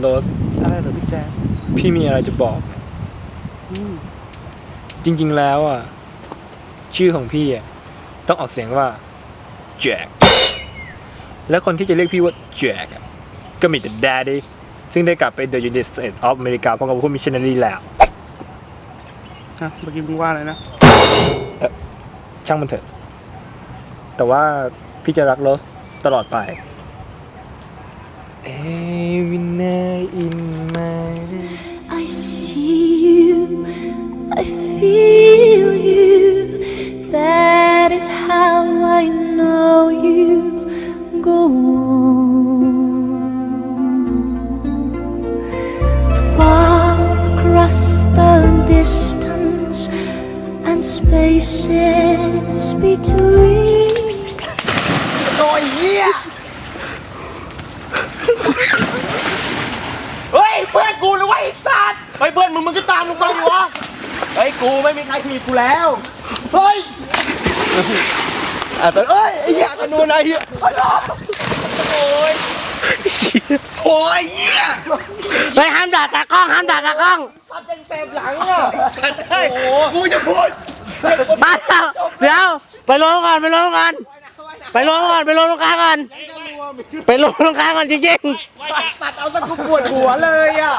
โรสอะไรเหรอพี่แจ๊คพี่มีอะไรจะบอกอืมจริงๆแล้วอะ ชื่อของพี่อะต้องออกเสียงว่าแจ็คและคนที่จะเรียกพี่ว่าแจ็คก็มีแต่ Daddy ซึ่งได้กลับไป The United States of America พร้อมกับพวกมิชชันนารีแล้ว ฮะเมื่อกี้มึงว่าอะไรนะ ช่างมันเถอะ แต่ว่าพี่จะรักโรสตลอดไป Every night feel you. That is how I know you go on. Far across the distance and spaces between. กูไม่มีใครทีบกูแล้ว เฮ้ยอะแต่เอ้ยไอ้เหี้ยกันนูนไอ้เหี้ยโอ้ยโอ้ยเหี้ยเฮ้ยห้ามด่าตากล้องห้ามด่าตากล้องสัตว์ยังเต็มหลังอะเฮ้ยกูจะพูดมาแล้วเดี๋ยวไปลงก่อนไปลงก่อนไปลงก่อนไปลงตรงกลางก่อนไปลงตรงกลางก่อนจริงสัตว์เอาสักกูปวดหัวเลยอะ